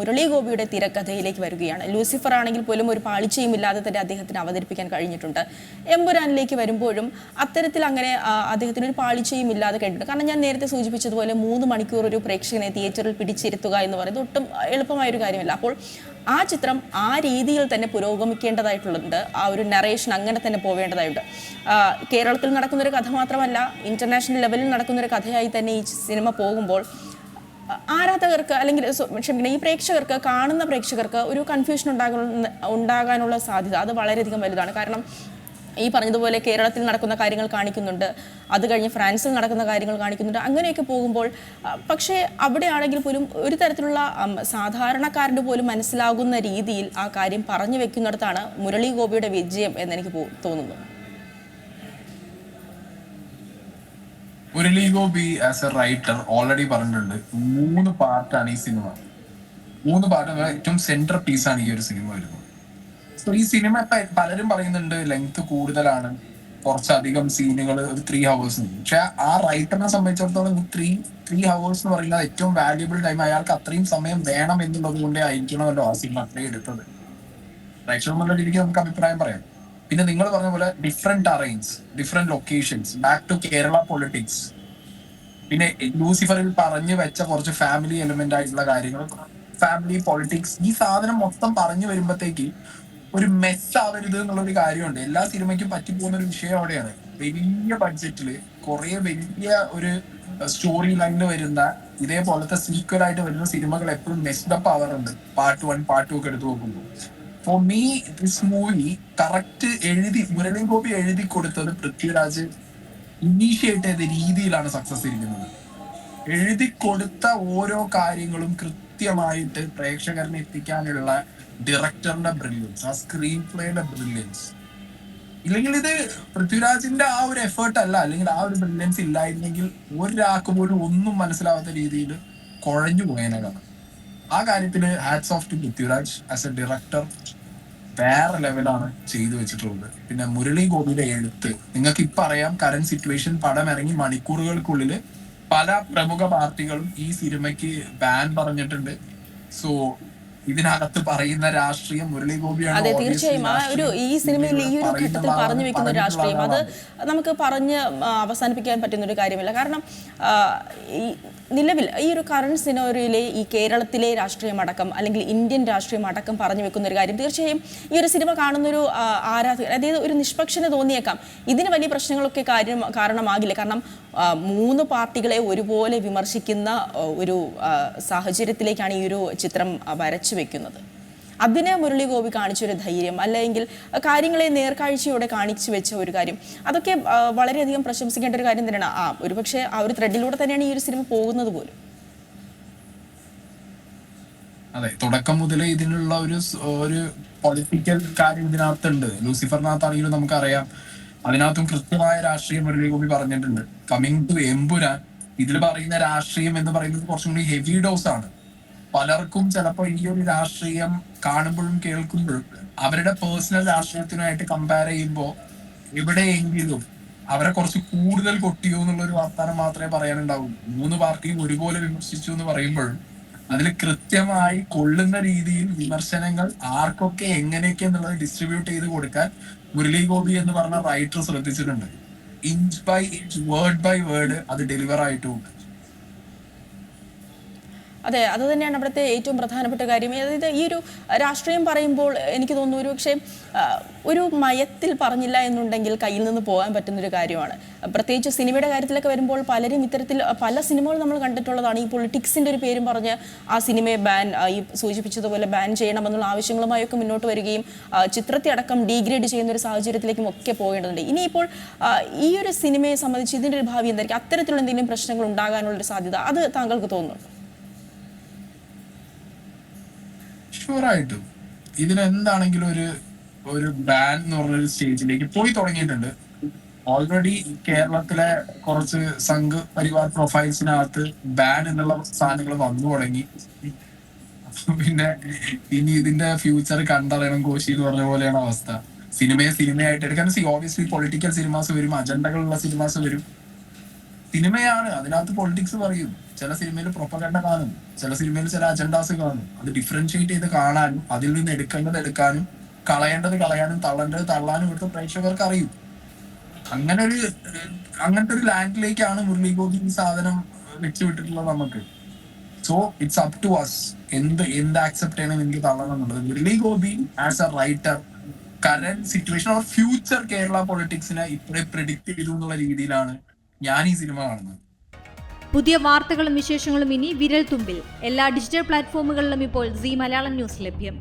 മുരളി ഗോപിയുടെ തിരക്കഥയിലേക്ക് വരികയാണ്. ലൂസിഫർ ആണെങ്കിൽ പോലും ഒരു പാളിച്ചയും ഇല്ലാതെ തന്നെ അദ്ദേഹത്തിന് അവതരിപ്പിക്കാൻ കഴിഞ്ഞിട്ടുണ്ട്. എമ്പുരാനിലേക്ക് വരുമ്പോഴും അത്തരത്തിൽ അങ്ങനെ അദ്ദേഹത്തിന് ഒരു പാളിച്ചയും ഇല്ലാതെ കഴിഞ്ഞിട്ടുണ്ട് കാരണം ഞാൻ നേരത്തെ സൂചിപ്പിച്ചതുപോലെ മൂന്ന് മണിക്കൂർ ഒരു പ്രേക്ഷകനെ തിയേറ്ററിൽ പിടിച്ചിരുത്തുക എന്ന് പറയുന്നത് ഒട്ടും എളുപ്പമായൊരു കാര്യമല്ല. അപ്പോൾ ആ ചിത്രം ആ രീതിയിൽ തന്നെ പുരോഗമിക്കേണ്ടതായിട്ടുള്ളുണ്ട് ആ ഒരു നറേഷൻ അങ്ങനെ തന്നെ പോവേണ്ടതായിട്ടുണ്ട്. കേരളത്തിൽ നടക്കുന്നൊരു കഥ മാത്രമല്ല ഇന്റർനാഷണൽ ലെവലിൽ നടക്കുന്നൊരു കഥയായി തന്നെ ഈ സിനിമ പോകുമ്പോൾ ആരാധകർക്ക് അല്ലെങ്കിൽ ക്ഷമിക്കണം ഈ പ്രേക്ഷകർക്ക് കാണുന്ന പ്രേക്ഷകർക്ക് ഒരു കൺഫ്യൂഷൻ ഉണ്ടാകുന്ന ഉണ്ടാകാനുള്ള സാധ്യത അത് വളരെയധികം വലുതാണ്. കാരണം ഈ പറഞ്ഞതുപോലെ കേരളത്തിൽ നടക്കുന്ന കാര്യങ്ങൾ കാണിക്കുന്നുണ്ട് അത് കഴിഞ്ഞ് ഫ്രാൻസിൽ നടക്കുന്ന കാര്യങ്ങൾ കാണിക്കുന്നുണ്ട് അങ്ങനെയൊക്കെ പോകുമ്പോൾ പക്ഷേ പക്ഷേ അവിടെയാണെങ്കിൽ പോലും ഒരു തരത്തിലുള്ള സാധാരണക്കാരന്റെ പോലും മനസ്സിലാകുന്ന രീതിയിൽ ആ കാര്യം പറഞ്ഞു വെക്കുന്നിടത്താണ് മുരളി ഗോപിയുടെ വിജയം എന്നെനിക്ക് തോന്നുന്നു. Murali Gopi as a writer already പറഞ്ഞിട്ടുണ്ട്. മൂന്ന് പാർട്ടാണ് ഈ സിനിമ മൂന്ന് പാർട്ട് ഏറ്റവും സെന്റർ പീസാണ് ഈ ഒരു സിനിമ വരുന്നത്. സോ ഈ സിനിമ പലരും പറയുന്നുണ്ട് ലെങ്ത് കൂടുതലാണ്. കുറച്ചധികം സീനുകൾ ഒരു ത്രീ ഹവേഴ്സ് പക്ഷെ ആ റൈറ്ററിനെ സംബന്ധിച്ചിടത്തോളം ത്രീ ത്രീ ഹവേഴ്സ് എന്ന് പറയുന്നത് ഏറ്റവും വാല്യുബിൾ ടൈം അയാൾക്ക് അത്രയും സമയം വേണം എന്നുള്ളത് കൊണ്ടേ ആയിരിക്കണമല്ലോ ആ സിനിമ അത്രയും എടുത്തത്. റൈറ്റർ എന്നുള്ള രീതിക്ക് നമുക്ക് അഭിപ്രായം പറയാം. പിന്നെ നിങ്ങൾ പറഞ്ഞ പോലെ different arrange different locations back to Kerala politics പിന്നെ ലൂസിഫറിൽ പറഞ്ഞു വെച്ച കുറച്ച് ഫാമിലി എലിമെന്റ് ആയിട്ടുള്ള കാര്യങ്ങൾ ഫാമിലി പൊളിറ്റിക്സ് ഈ സാധനം മൊത്തം പറഞ്ഞു വരുമ്പോഴത്തേക്ക് ഒരു മെസ് ആവരുത് എന്നുള്ളൊരു കാര്യമുണ്ട്. എല്ലാ സിനിമയ്ക്കും പറ്റിപ്പോകുന്ന ഒരു വിഷയം അവിടെയാണ്. വലിയ ബഡ്ജറ്റിൽ കുറെ വലിയ ഒരു സ്റ്റോറി ലൈനിൽ വരുന്ന ഇതേപോലത്തെ സീക്വൽ ആയിട്ട് വരുന്ന സിനിമകൾ എപ്പോഴും മെസ്ഡപ്പ് ആവാറുണ്ട്. പാർട്ട് വൺ പാർട്ട് ടു ഒക്കെ എടുത്തു നോക്കുമ്പോൾ. For me this movie correct എഴുതി മുരളി ഗോപി എഴുതി കൊടുത്തത് പൃഥ്വിരാജ് ഇനീഷ്യേറ്റ് ചെയ്ത രീതിയിലാണ് സക്സസ് ഇരിക്കുന്നത്. എഴുതി കൊടുത്ത ഓരോ കാര്യങ്ങളും കൃത്യമായിട്ട് പ്രേക്ഷകരനെ എത്തിക്കാനുള്ള ഡയറക്ടറിന്റെ ബ്രില്യൻസ് ആ സ്ക്രീൻ പ്ലേയുടെ ബ്രില്യൻസ് ഇല്ലെങ്കിൽ ഇത് പൃഥ്വിരാജിന്റെ ആ ഒരു എഫേർട്ട് അല്ല അല്ലെങ്കിൽ ആ ഒരു ബ്രില്യൻസ് ഇല്ലായിരുന്നെങ്കിൽ ഒരാൾക്ക് പോലും ഒന്നും മനസ്സിലാവാത്ത രീതിയിൽ കുഴഞ്ഞു പോയേനെ ആ കാര്യത്തിൽ hats off to Prithviraj as a director വേറെ ലെവലാണ് ചെയ്തു വെച്ചിട്ടുള്ളത്. പിന്നെ മുരളി ഗോപിയുടെ എഴുത്ത്. നിങ്ങൾക്ക് ഇപ്പൊ അറിയാം കറന്റ് സിറ്റുവേഷൻ പടം ഇറങ്ങി മണിക്കൂറുകൾക്കുള്ളിൽ പല പ്രമുഖ പാർട്ടികളും ഈ സിനിമയ്ക്ക് ബാൻ പറഞ്ഞിട്ടുണ്ട്. സോ ഇതിനകത്ത് പറയുന്ന രാഷ്ട്രീയം മുരളി ഗോപിയാണ് അതെ തീർച്ചയായും. ആ ഒരു ഈ സിനിമയിൽ ഈ ഒരു ഘട്ടത്തിൽ പറഞ്ഞു വെക്കുന്ന ഒരു രാഷ്ട്രീയം അത് നമുക്ക് പറഞ്ഞ് അവസാനിപ്പിക്കാൻ പറ്റുന്ന ഒരു കാര്യമില്ല. കാരണം ഈ നിലവിൽ ഈ ഒരു കറണ്ട് സിനോറിയിലെ ഈ കേരളത്തിലെ രാഷ്ട്രീയം അടക്കം അല്ലെങ്കിൽ ഇന്ത്യൻ രാഷ്ട്രീയം അടക്കം പറഞ്ഞു വെക്കുന്ന ഒരു കാര്യം തീർച്ചയായും ഈ ഒരു സിനിമ കാണുന്നൊരു ആരാധകർ അതായത് ഒരു നിഷ്പക്ഷന് തോന്നിയേക്കാം. ഇതിന് വലിയ പ്രശ്നങ്ങളൊക്കെ കാര്യം കാരണമാകില്ല. കാരണം മൂന്ന് പാർട്ടികളെ ഒരുപോലെ വിമർശിക്കുന്ന ഒരു സാഹചര്യത്തിലേക്കാണ് ഈ ഒരു ചിത്രം വരച്ചു വെക്കുന്നത്. അതിനെ മുരളി ഗോപി കാണിച്ചൊരു ധൈര്യം അല്ലെങ്കിൽ കാര്യങ്ങളെ നേർക്കാഴ്ചയോടെ കാണിച്ചു വെച്ച ഒരു കാര്യം. അതൊക്കെ വളരെയധികം പ്രശംസിക്കേണ്ട ഒരു കാര്യം തന്നെയാണ്. ആ ഒരു പക്ഷേ ആ ഒരു ത്രെഡിലൂടെ തന്നെയാണ് ഈ ഒരു സിനിമ പോകുന്നത് പോലും. അതെ തുടക്കം മുതലേ ഇതിനുള്ള ഒരു ഒരു പൊളിറ്റിക്കൽ കാര്യം ഇതിനകത്തുണ്ട്. ലൂസിഫറിനകത്താണെങ്കിലും നമുക്കറിയാം. അതിനകത്തും കൃത്യമായ രാഷ്ട്രീയം ഒരു ഗോപി പറഞ്ഞിട്ടുണ്ട്. കമ്മിങ് ടു എമ്പുരാൻ ഇതിൽ പറയുന്ന രാഷ്ട്രീയം എന്ന് പറയുന്നത് കുറച്ചും കൂടി ഹെവി ഡോസ് ആണ്. പലർക്കും ചിലപ്പോൾ ഈ ഒരു രാഷ്ട്രീയം കാണുമ്പോഴും കേൾക്കുമ്പോഴും അവരുടെ പേഴ്സണൽ രാഷ്ട്രീയത്തിനായിട്ട് കമ്പയർ ചെയ്യുമ്പോൾ എവിടെയെങ്കിലും അവരെ കുറച്ച് കൂടുതൽ കൊട്ടിയോ എന്നുള്ള ഒരു വർത്താനം മാത്രമേ പറയാനുണ്ടാവൂ. മൂന്ന് പാർട്ടിയും ഒരുപോലെ വിമർശിച്ചു എന്ന് പറയുമ്പോഴും അതിൽ കൃത്യമായി കൊള്ളുന്ന രീതിയിൽ വിമർശനങ്ങൾ ആർക്കൊക്കെ എങ്ങനെയൊക്കെ എന്നുള്ളത് ഡിസ്ട്രിബ്യൂട്ട് ചെയ്ത് കൊടുക്കാൻ മുരളി ഗോപി എന്ന് പറഞ്ഞ റൈറ്റർ ശ്രദ്ധിച്ചിട്ടുണ്ട്. Inch by inch word by word അത് ഡെലിവർ ആയിട്ടുമുണ്ട്. അതെ അത് തന്നെയാണ് അവിടുത്തെ ഏറ്റവും പ്രധാനപ്പെട്ട കാര്യം. അതായത് ഈ ഒരു രാഷ്ട്രീയം പറയുമ്പോൾ എനിക്ക് തോന്നുന്നു ഒരു പക്ഷേ ഒരു മയത്തിൽ പറഞ്ഞില്ല എന്നുണ്ടെങ്കിൽ കയ്യിൽ നിന്ന് പോകാൻ പറ്റുന്ന ഒരു കാര്യമാണ്. പ്രത്യേകിച്ച് സിനിമയുടെ കാര്യത്തിലൊക്കെ വരുമ്പോൾ പലരും ഇത്തരത്തിൽ പല സിനിമകൾ നമ്മൾ കണ്ടിട്ടുള്ളതാണ്. ഈ പൊളിറ്റിക്സിന്റെ ഒരു പേരും പറഞ്ഞ് ആ സിനിമയെ ബാൻ ഈ സൂചിപ്പിച്ചതുപോലെ ബാൻ ചെയ്യണമെന്നുള്ള ആവശ്യങ്ങളുമായൊക്കെ മുന്നോട്ട് വരികയും ചിത്രത്തെ അടക്കം ഡീഗ്രേഡ് ചെയ്യുന്ന ഒരു സാഹചര്യത്തിലേക്കും ഒക്കെ പോകേണ്ടതുണ്ട് ഇനിയിപ്പോൾ ഈ ഒരു സിനിമയെ സംബന്ധിച്ച് ഇതിന്റെ ഒരു ഭാവി എന്തായിരിക്കും? അത്തരത്തിലുള്ള എന്തെങ്കിലും പ്രശ്നങ്ങൾ ഉണ്ടാകാനുള്ളൊരു സാധ്യത അത് താങ്കൾക്ക് തോന്നുന്നുണ്ടോ? ഷുവറായിട്ടും ഇതിനെന്താണെങ്കിലും ഒരു ഒരു ബാൻ എന്ന് പറഞ്ഞൊരു സ്റ്റേജിലേക്ക് പോയി തുടങ്ങിയിട്ടുണ്ട്. ഓൾറെഡി കേരളത്തിലെ കുറച്ച് സംഘ് പരിവാർ പ്രൊഫൈൽസിനകത്ത് ബാൻ എന്നുള്ള സാധനങ്ങൾ വന്നു തുടങ്ങി. പിന്നെ ഇനി ഇതിന്റെ ഫ്യൂച്ചർ കണ്ടറിയണം കോശി എന്ന് പറഞ്ഞ പോലെയാണ് അവസ്ഥ. സിനിമയെ സിനിമയായിട്ട് എടുക്കാൻ. ഓബിയസ്ലി പൊളിറ്റിക്കൽ സിനിമാസ് വരും അജണ്ടകളുള്ള സിനിമാസ് വരും. സിനിമയാണ്. അതിനകത്ത് പൊളിറ്റിക്സ് പറയും. ചില സിനിമയിൽ പ്രൊപ്പഗണ്ട കാണും. ചില സിനിമയിൽ ചില അജണ്ടാസ് കാണും. അത് ഡിഫറൻഷിയേറ്റ് ചെയ്ത് കാണാനും അതിൽ നിന്ന് എടുക്കേണ്ടത് എടുക്കാനും കളയേണ്ടത് കളയാനും തള്ളേണ്ടത് തള്ളാനും ഇവിടുത്തെ പ്രേക്ഷകർക്ക് അറിയും. അങ്ങനെ ഒരു അങ്ങനത്തെ ഒരു ലാൻഡിലേക്കാണ് മുരളി ഗോപി സാധനം വെച്ച് വിട്ടിട്ടുള്ളത് നമുക്ക്. So it's up to us എന്ത് എന്ത് ആക്സെപ്റ്റ് ചെയ്യണം എനിക്ക് തള്ളണം എന്നുള്ളത്. Murali Gopi as a writer current situation or future Kerala പൊളിറ്റിക്സിനെ ഇപ്പോഴേ പ്രിഡിക്ട് ചെയ്തു എന്നുള്ള രീതിയിലാണ് ഞാൻ ഈ സിനിമ കാണുന്നത്. പുതിയ വാർത്തകളും വിശേഷങ്ങളും ഇനി വിരൽ തുമ്പിൽ എല്ലാ ഡിജിറ്റൽ പ്ലാറ്റ്ഫോമുകളിലും ഇപ്പോൾ സി മലയാളം ന്യൂസ് ലഭ്യം.